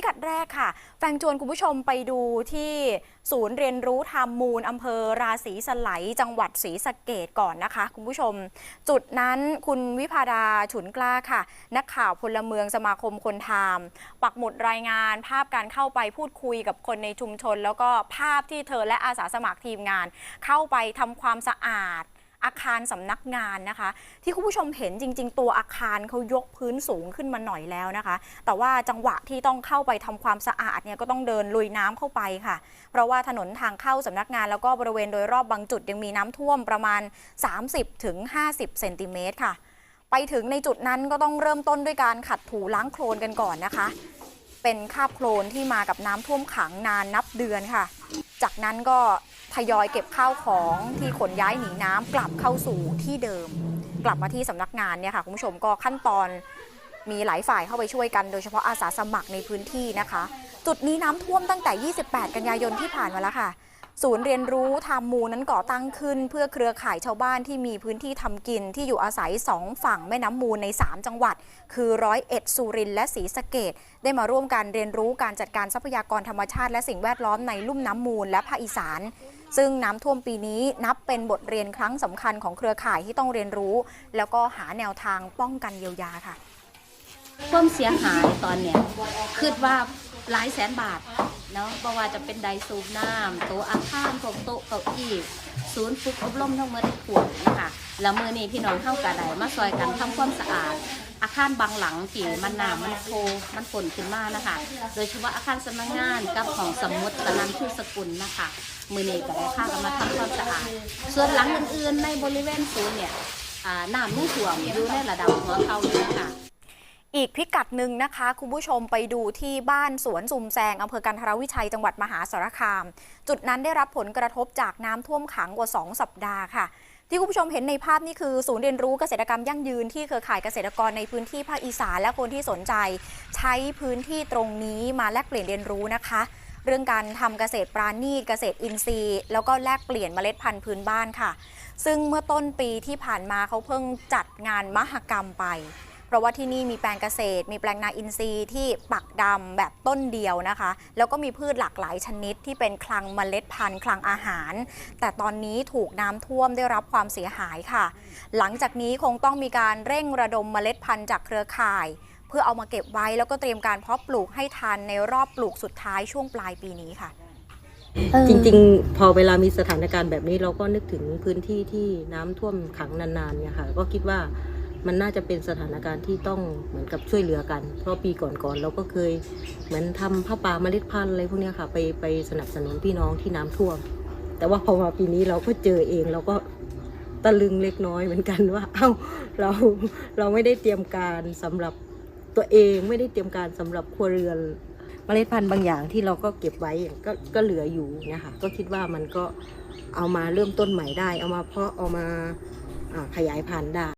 พิกัดแรกค่ะ แฟงจวนคุณผู้ชมไปดูที่ศูนย์เรียนรู้ธรรมมูลอำเภอราศีสไลจังหวัดศรีสะเกดก่อนนะคะ คุณผู้ชม จุดนั้นคุณวิพาดาฉุนกล้าค่ะ นักข่าวพลเมืองสมาคมคนทามปักหมุดรายงานภาพการเข้าไปพูดคุยกับคนในชุมชน แล้วก็ภาพที่เธอและอาสาสมัครทีมงาน เข้าไปทำความสะอาด อาคารสำนักงานนะคะ ที่คุณผู้ชมเห็นจริง ๆ ตัวอาคารเขายกพื้นสูงขึ้นมาหน่อยแล้วนะคะ แต่ว่าจังหวะที่ต้องเข้าไปทำความสะอาดเนี่ยก็ต้องเดินลุยน้ำเข้าไปค่ะ เพราะว่าถนนทางเข้าสำนักงาน แล้วก็บริเวณโดยรอบบางจุดยังมีน้ำท่วมประมาณ 30-50ถึงเซนติเมตรค่ะ ไปถึงในจุดนั้นก็ต้องเริ่มต้นด้วยการขัดถูล้างโคลนกันก่อนนะคะเป็นคาบโคลนที่มากับน้ำท่วมขังนานนับเดือนค่ะ จากนั้นก็ ทยอยเก็บข้าวของที่ขนย้ายหนีน้ำกลับเข้าสู่ที่เดิม กลับมาที่สำนักงานเนี่ยค่ะคุณผู้ชมก็ขั้นตอนมีหลายฝ่ายเข้าไปช่วยกัน โดยเฉพาะอาสาสมัครในพื้นที่นะคะ จุดนี้น้ำท่วมตั้งแต่ 28 กันยายนที่ผ่านมาแล้วค่ะ ศูนย์เรียนรู้ทามมูนั้นก่อตั้งขึ้น เพื่อเครือข่ายชาวบ้านที่มีพื้นที่ทำกินที่อยู่อาศัยสองฝั่งแม่น้ำมูลใน 3 จังหวัด คือร้อยเอ็ดสุรินทร์และศรีสะเกดได้มาร่วมกันเรียนรู้การจัดการทรัพยากรธรรมชาติและสิ่งแวดล้อมในลุ่มน้ำมูลและภาคอีสาน ซึ่งน้ำท่วมปีนี้นับเป็นบทเรียนครั้งสำคัญของเครือข่ายที่ต้องเรียนรู้ แล้วก็หาแนวทางป้องกันเยียวยาค่ะความเสียหายตอนเนี้ยคิดว่าหลายแสนบาทเนาะเพราะว่าจะเป็นไดสูบน้ำโต๊ะอาคารพวกโต๊ะเก้าอี้ศูนย์ฝึกอบรมทั้งหมดถ่วงนะคะแล้วมือนี้พี่น้องเข้ากระไดมาซอยกันทำความสะอาด อาคารบางหลังที่มันหน้ำมันโพมันฝนขึ้นมานะคะ โดยเฉพาะอาคารสำนักงานกับของสมุดตะนันทุสกุลนะคะมือเนี้ก็ได้ข้ากันมาทำความสะอาดส่วนหลังอื่นๆในบริเวณศูนย์เนี่ยอ่าน้ำไม่ถ่วงอยู่ในระดับหัวเข่าเลยค่ะอีกพิกัดหนึ่งนะคะ คุณผู้ชมไปดูที่บ้านสวนซุมแซงอำเภอกันทรวิชัยจังหวัดมหาสารคาม จุดนั้นได้รับผลกระทบจากน้ำท่วมขังกว่า 2 สัปดาห์ค่ะ ที่คุณผู้ชมเห็นในภาพนี่คือศูนย์เรียนรู้เกษตรกรรมยั่งยืนที่เครือข่ายเกษตรกรในพื้นที่ภาคอีสานและคนที่สนใจ ใช้พื้นที่ตรงนี้มาแลกเปลี่ยนเรียนรู้นะคะ เรื่องการทำเกษตรปราณีตเกษตรอินทรีย์ แล้วก็แลกเปลี่ยนเมล็ดพันธุ์พื้นบ้านค่ะ ซึ่งเมื่อต้นปีที่ผ่านมาเขาเพิ่งจัดงานมหกรรมไป เพราะว่าที่นี่มีแปลงเกษตร มีแปลงนาอินทรีย์ที่ปักดำแบบต้นเดียวนะคะ แล้วก็มีพืชหลากหลายชนิดที่เป็นคลังเมล็ดพันธุ์คลังอาหาร แต่ตอนนี้ถูกน้ำท่วมได้รับความเสียหายค่ะ หลังจากนี้คงต้องมีการเร่งระดมเมล็ดพันธุ์จากเครือข่าย เพื่อเอามาเก็บไว้แล้วก็เตรียมการเพาะปลูกให้ทันในรอบปลูกสุดท้ายช่วงปลายปีนี้ค่ะจริงๆ พอเวลามีสถานการณ์แบบนี้เราก็นึกถึงพื้นที่ที่น้ำท่วมขังนานๆเนี่ยค่ะ ก็คิดว่า มันน่าจะเป็นสถานการณ์ที่ต้องเหมือนกับช่วยเหลือกัน เพราะปีก่อนๆเราก็เคยเหมือนทำผ้าป่าเมล็ดพันธุ์อะไรพวกนี้ค่ะไปไปสนับสนุนพี่น้องที่น้ำท่วม แต่ว่าพอมาปีนี้เราก็เจอเองเราก็ตะลึงเล็กน้อยเหมือนกันว่า เอ้าเราเราไม่ได้เตรียมการสำหรับตัวเองไม่ได้เตรียมการสำหรับครัวเรือนเมล็ดพันธุ์บางอย่างที่เราก็เก็บไว้ก็ก็เหลืออยู่เนี่ยค่ะก็คิดว่ามันก็เอามาเริ่มต้นใหม่ได้ เอามาเพาะเอามาขยายพันธุ์ได้